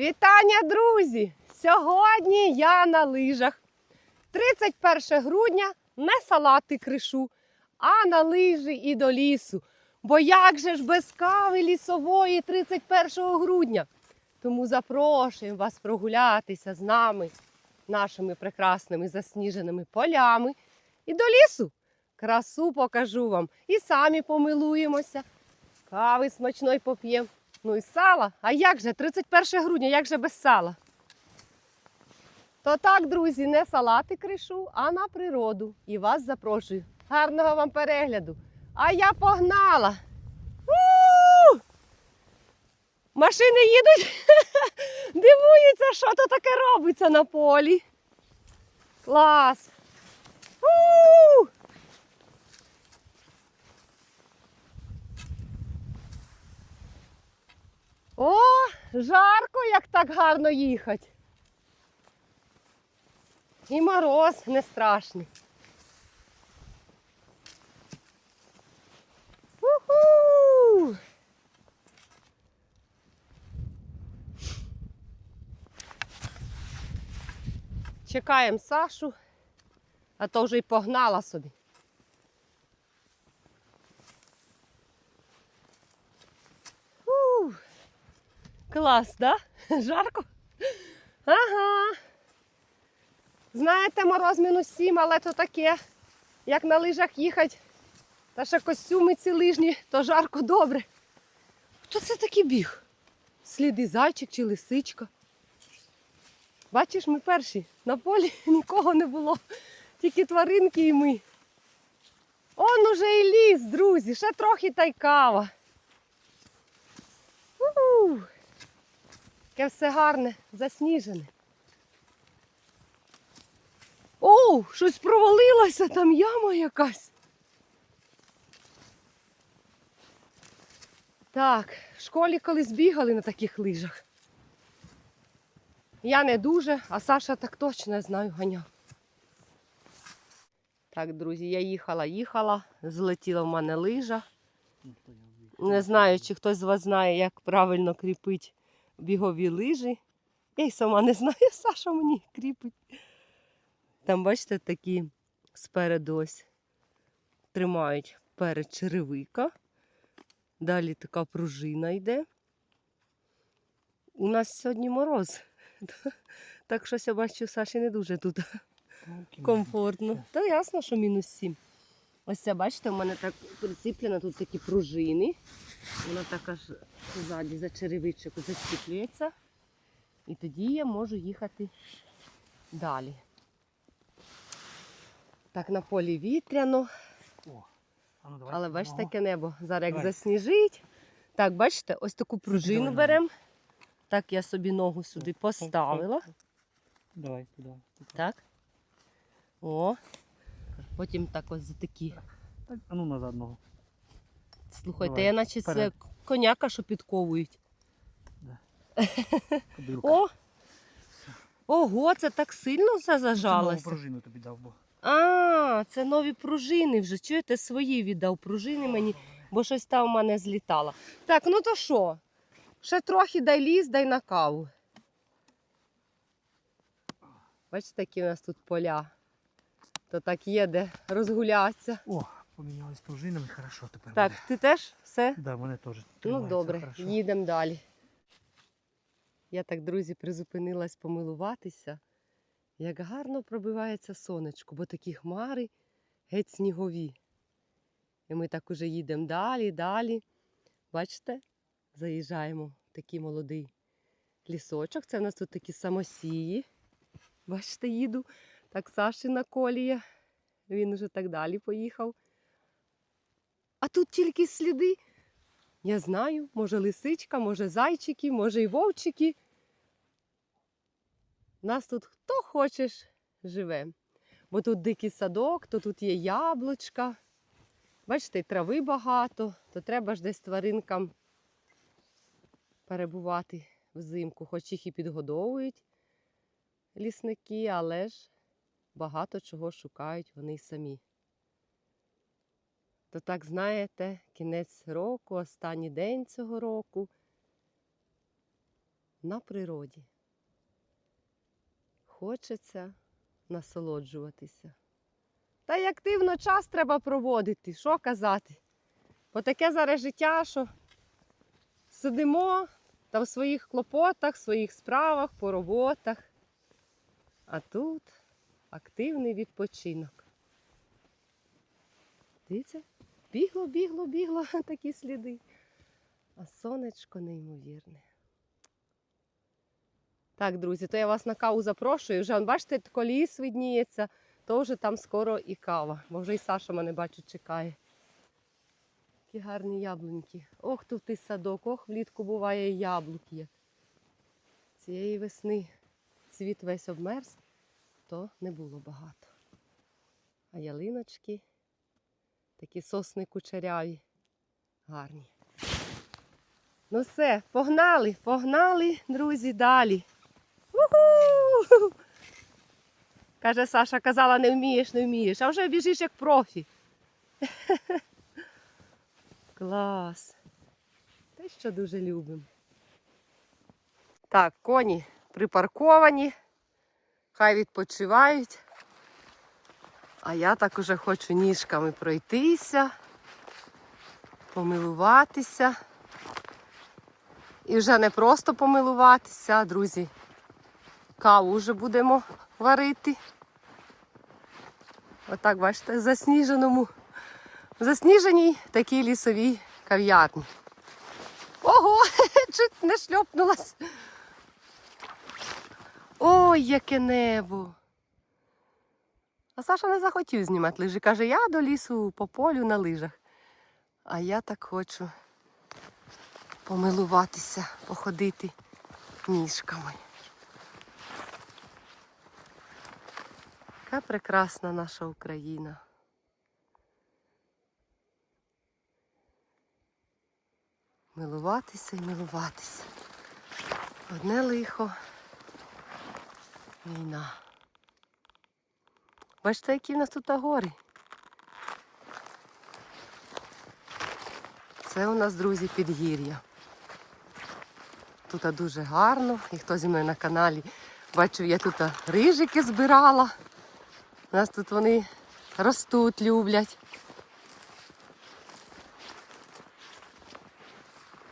Вітання, друзі! Сьогодні я на лижах. 31 грудня не салати кришу, а на лижі і до лісу. Бо як же ж без кави лісової 31 грудня? Тому запрошуємо вас прогулятися з нами, нашими прекрасними засніженими полями і до лісу. Красу покажу вам і самі помилуємося. Кави смачної поп'ємо. Ну і сала. А як же? 31 грудня, як же без сала? То так, друзі, не салати кришу, а на природу. І вас запрошую. Гарного вам перегляду. А я погнала. У! Машини їдуть, дивуються, що то таке робиться на полі. Клас. У! О, жарко, як так гарно їхати. І мороз не страшний. Уху! Чекаємо Сашу, а то вже й погнала собі. Клас, да? Жарко? Ага. Знаєте, мороз мінус 7, але то таке. Як на лижах їхати, та ще костюми ці лижні, то жарко добре. Хто це такий біг? Сліди зайчик чи лисичка. Бачиш, ми перші. На полі нікого не було. Тільки тваринки і ми. Он уже і ліс, друзі, ще трохи та й кава. У-у. Яке все гарне, засніжене. О, щось провалилося, там яма якась. Так, в школі колись бігали на таких лижах. Я не дуже, а Саша так точно знаю ганяв. Так, друзі, я їхала, їхала, злетіла в мене лижа. Не знаю, чи хтось з вас знає, як правильно кріпить бігові лижі. Я й сама не знаю, Саша мені кріпить. Там, бачите, такі спереду ось тримають перед черевика. Далі така пружина йде. У нас сьогодні мороз. Так щось я бачу, Саші не дуже тут комфортно. Та ясно, що мінус 7. Ось це, бачите, у мене так прицеплено тут такі пружини. Вона так аж ззаді за черевичок зачіплюється. І тоді я можу їхати далі. Так, на полі вітряно, О, а ну давай. але бачите, таке небо. Зараз як Давай. засніжить. Так, бачите, ось таку пружину беремо. Так, я собі ногу сюди поставила. Давай туди. Так. О. Потім так ось за такі. Так, а ну назад ногу. Слухайте, Давай, я наче це коняка, що підковують. Кобилка. О! Ого, це так сильно все Це нову зажалося. пружину тобі дав, бо. А, це нові пружини вже. Чуєте, свої віддав пружини мені, бо щось там у мене злітало. Так, ну то що? Ще трохи дай ліс, дай на каву. Бачите, які у нас тут поля. То так є, де розгулятися. О, помінялись пружинами, хорошо тепер. Так, буде. ти теж все? Да, мене теж. Ну добре, їдемо далі. Я так, друзі, призупинилась помилуватися, як гарно пробивається сонечко, бо такі хмари геть снігові. І ми так уже їдемо далі, далі. Бачите, заїжджаємо в такий молодий лісочок. Це в нас тут такі самосії. Бачите, їду. Так Сашина колія. Він уже так далі поїхав. А тут тільки сліди я знаю, може лисичка, може зайчики, може й вовчики. Нас тут хто хочеш живе. Бо тут дикий садок, то тут є яблучка. Бачите, трави багато, то треба ж десь тваринкам перебувати взимку, хоч їх і підгодовують лісники, але ж багато чого шукають вони самі. То так знаєте, кінець року, останній день цього року. на природі. Хочеться насолоджуватися. Та й активно час треба проводити, що казати. Бо таке зараз життя, що сидимо та в своїх клопотах, своїх справах, по роботах. А тут активний відпочинок. Дивіться, бігло, бігло, бігло такі сліди. А сонечко неймовірне. Так, друзі, то я вас на каву запрошую. Вже, бачите, коліс видніється, то вже там скоро і кава, бо вже і Саша мене бачу, чекає. Які гарні яблуньки. Ох, тут і садок, ох, влітку буває і яблук є. Цієї весни цвіт весь обмерз, то не було багато. А ялиночки, такі сосни кучеряві, гарні. Ну все, погнали, погнали, друзі, далі. Уху! Каже Саша, казала, не вмієш, не вмієш, а вже біжиш як профі. Клас. Те, що дуже любимо. Так, коні припарковані, хай відпочивають. А я так уже хочу ніжками пройтися, помилуватися. І вже не просто помилуватися, друзі. Каву вже будемо варити. Отак, бачите, в засніженому, в засніженій такій лісовій кав'ярні. Ого, чуть не шльопнулась. Ой, яке небо. А Саша не захотів знімати лижі. Каже, я до лісу по полю на лижах. А я так хочу помилуватися, походити ніжками. Яка прекрасна наша Україна. Милуватися і милуватися. Одне лихо. Війна. Бачите, які в нас тут гори. Це у нас, друзі, підгір'я. Тут дуже гарно. І хто зі мною на каналі бачив, я тут рижики збирала. У нас тут вони ростуть, люблять.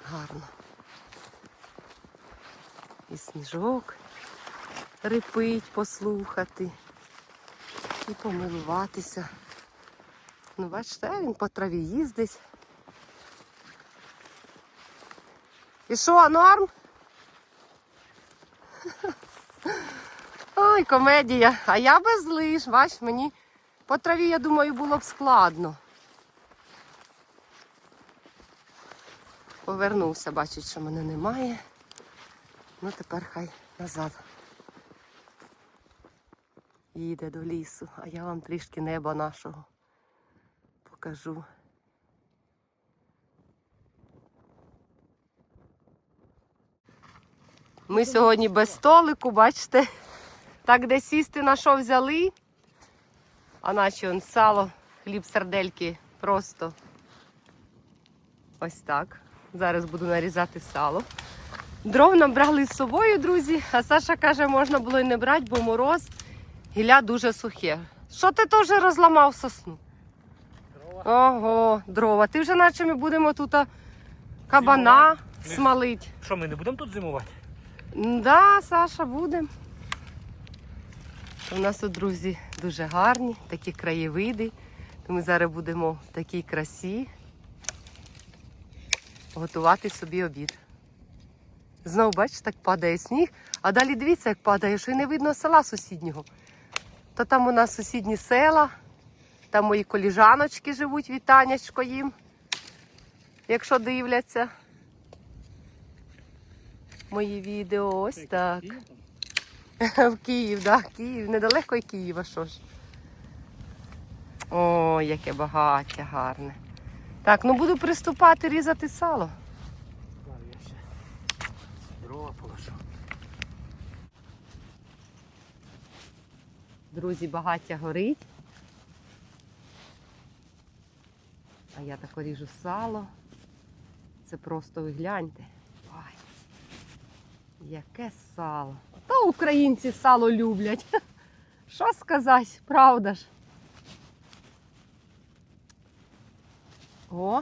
Гарно. І сніжок рипить, послухати і помилуватися. Ну, бачите, він по траві їздить. І що, норм? Ой, комедія. А я без лиш, бач, мені по траві, я думаю, було б складно. Повернувся, бачить, що мене немає. Ну тепер хай назад. Їде до лісу, а я вам трішки неба нашого покажу. Ми сьогодні без столику, бачите, так де сісти на що взяли, а наче он сало, хліб, сардельки просто ось так. Зараз буду нарізати сало. Дров нам брали з собою, друзі, а Саша каже, можна було й не брати, бо мороз, гілля дуже сухе. Що ти теж розламав сосну? Дрова. Ого, дрова. Ти вже наче ми будемо тут кабана Зимувати? смалить. Що, ми не будемо тут зимувати? Да, Саша, будемо. У нас тут, друзі, дуже гарні такі краєвиди. Ми зараз будемо в такій красі готувати собі обід. Знову, бачиш, так падає сніг, а далі дивіться, як падає, що й не видно села сусіднього. То там у нас сусідні села, там мої коліжаночки живуть, вітанячко їм, якщо дивляться мої відео. Ось так. В Київ, так, да, Київ, недалеко і Києва, що ж. О, яке багаття гарне. Так, ну буду приступати різати сало. Зараз я ще дрова положу. Друзі, багаття горить. А я так ріжу сало. Це просто ви гляньте. Ой, Яке сало. Та українці сало люблять. Що сказати, правда ж? О!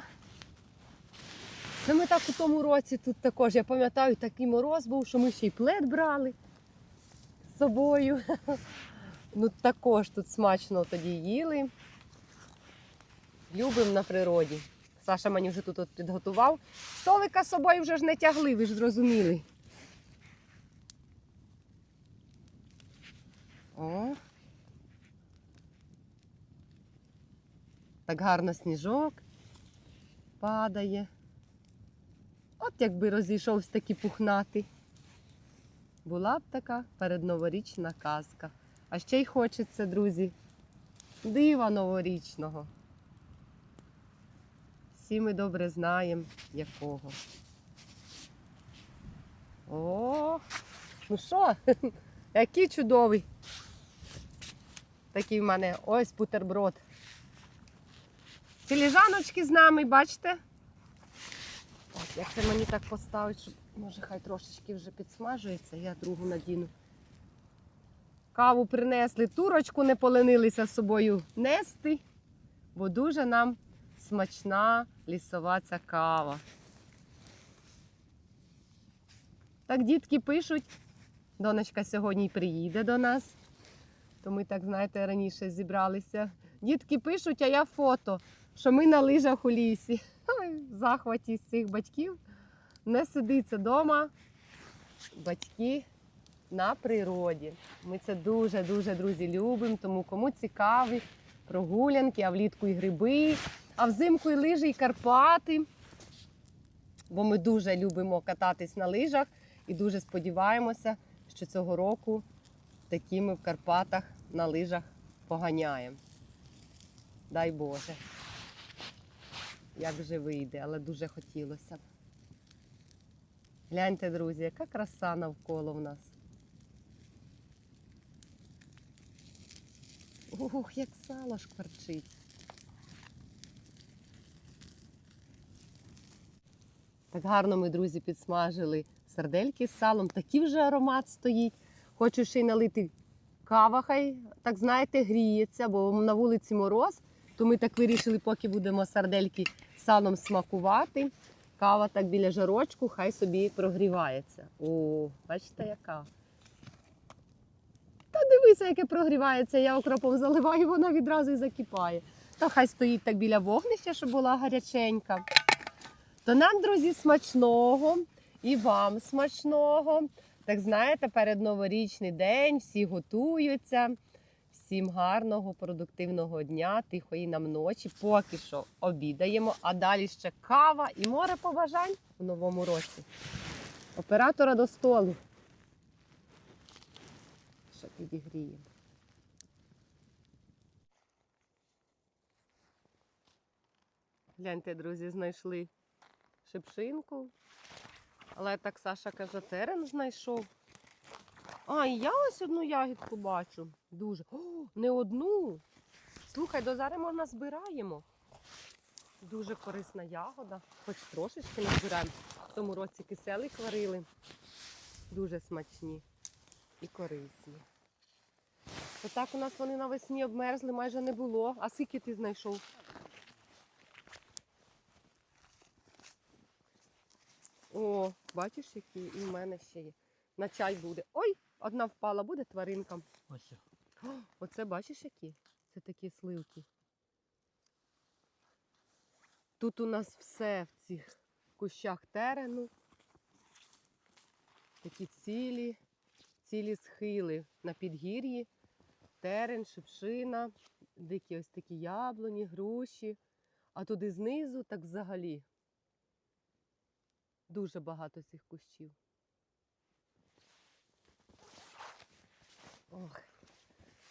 Це ми так у тому році тут також. Я пам'ятаю, такий мороз був, що ми ще й плед брали з собою. Ну також тут смачно тоді їли. Любимо на природі. Саша мені вже тут от підготував. Столика з собою вже ж не тягли, ви ж зрозуміли. О. Так гарно сніжок падає. От якби розійшовся такий пухнатий. Була б така передноворічна казка. А ще й хочеться, друзі, дива новорічного. Всі ми добре знаємо, якого. О, ну що, який чудовий. Такий в мене ось бутерброд. Філіжаночки з нами, бачите? От, як це мені так поставить, щоб може хай трошечки вже підсмажується, я другу надіну. Каву принесли, турочку не поленилися з собою нести, бо дуже нам смачна лісова ця кава. Так дітки пишуть, донечка сьогодні приїде до нас. То ми так, знаєте, раніше зібралися. Дітки пишуть, а я фото, що ми на лижах у лісі. Ой, захваті з цих батьків не сидиться вдома. Батьки на природі. Ми це дуже-дуже, друзі, любимо, тому кому цікаві прогулянки, а влітку і гриби, а взимку і лижі, і Карпати. Бо ми дуже любимо кататись на лижах і дуже сподіваємося, що цього року такі ми в Карпатах на лижах поганяємо. Дай Боже. Як же вийде, але дуже хотілося. Гляньте, друзі, яка краса навколо в нас. Ух, як сало шкварчить. Так гарно ми, друзі, підсмажили сардельки з салом. Такий вже аромат стоїть. Хочу ще й налити кава, хай, так знаєте, гріється, бо на вулиці мороз. То ми так вирішили, поки будемо сардельки салом смакувати. Кава так біля жарочку, хай собі прогрівається. О, бачите, яка. Дивися, яке прогрівається. Я окропом заливаю, вона відразу і закипає. Та хай стоїть так біля вогнища, щоб була гаряченька. То нам, друзі, смачного і вам смачного. Так знаєте, перед новорічний день всі готуються. Всім гарного, продуктивного дня, тихої нам ночі. Поки що обідаємо, а далі ще кава і море побажань у новому році. Оператора до столу. Що підігріємо. Гляньте, друзі, знайшли шипшинку. Але так Саша каже, терен знайшов. А, і я ось одну ягідку бачу. Дуже. О, не одну. Слухай, до зараз можна збираємо. Дуже корисна ягода. Хоч трошечки не збираємо. В тому році киселик варили. Дуже смачні і корисні. Отак у нас вони навесні обмерзли, майже не було. А скільки ти знайшов? О, бачиш, які і в мене ще є. На чай буде. Ой, одна впала, буде тваринкам. Ось. О, Оце бачиш які? Це такі сливки. Тут у нас все в цих кущах терену. Такі цілі, цілі схили на підгір'ї. Терен, шипшина, дикі ось такі яблуні, груші. А туди знизу так взагалі. Дуже багато цих кущів. Ох.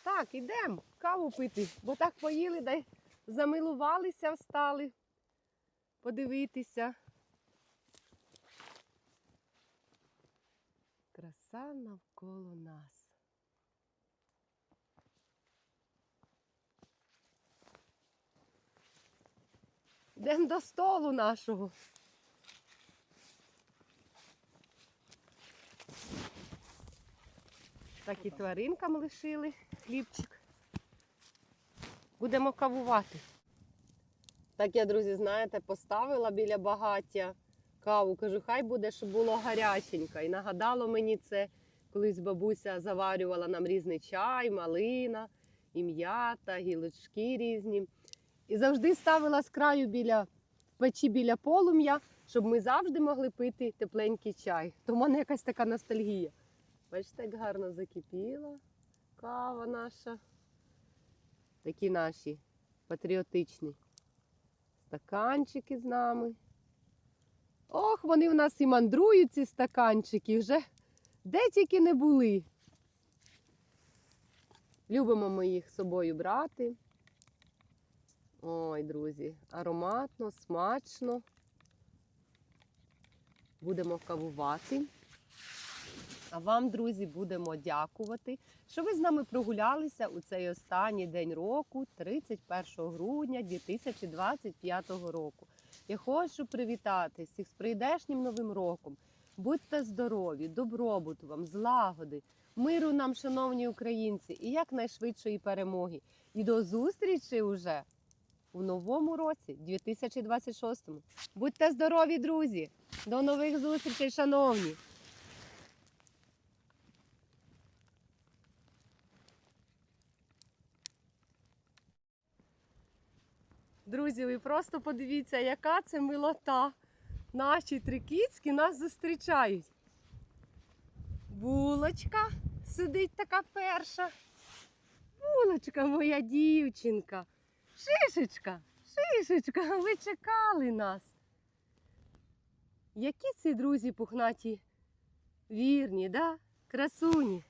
Так, ідемо каву пити, бо так поїли, дай замилувалися, встали подивитися. Краса навколо нас. Йдемо до столу нашого. Так і тваринкам лишили хлібчик. Будемо кавувати. Так я, друзі, знаєте, поставила біля багаття каву. Кажу, хай буде, щоб було гаряченько. І нагадало мені це, колись бабуся заварювала нам різний чай, малина, і м'ята, гілочки різні. І завжди ставила з краю біля печі біля полум'я, щоб ми завжди могли пити тепленький чай. То в мене якась така ностальгія. Бачите, як гарно закипіла кава наша. Такі наші патріотичні стаканчики з нами. Ох, вони в нас і мандрують, ці стаканчики, вже де тільки не були. Любимо ми їх з собою брати. Ой, друзі, ароматно, смачно. Будемо кавувати. А вам, друзі, будемо дякувати, що ви з нами прогулялися у цей останній день року, 31 грудня 2025 року. Я хочу привітати всіх з прийдешнім новим роком. Будьте здорові, добробуту вам, злагоди, миру нам, шановні українці, і якнайшвидшої перемоги. І до зустрічі уже у новому році, 2026. Будьте здорові, друзі! До нових зустрічей, шановні! Друзі, ви просто подивіться, яка це милота. Наші трикіцькі нас зустрічають. Булочка сидить така перша. Булочка, моя дівчинка. Шишечка, шишечка, ви чекали нас. Які ці друзі пухнаті вірні, да? Красуні.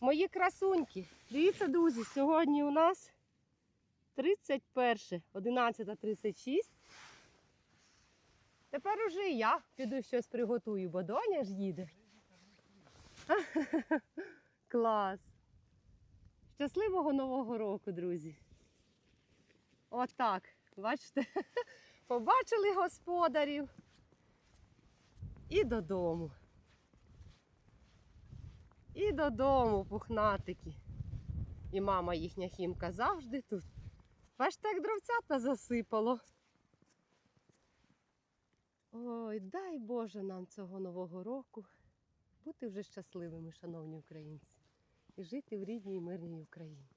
Мої красуньки. Дивіться, друзі, сьогодні у нас 31, 11.36. Тепер уже я піду щось приготую, бо доня ж їде. Клас. Щасливого Нового року, друзі. Отак. Бачите? Побачили господарів і додому. І додому, пухнатики. І мама їхня хімка завжди тут. Бачите, так дровцята засипало. Ой, дай Боже нам цього нового року бути вже щасливими, шановні українці, і жити в рідній мирній Україні.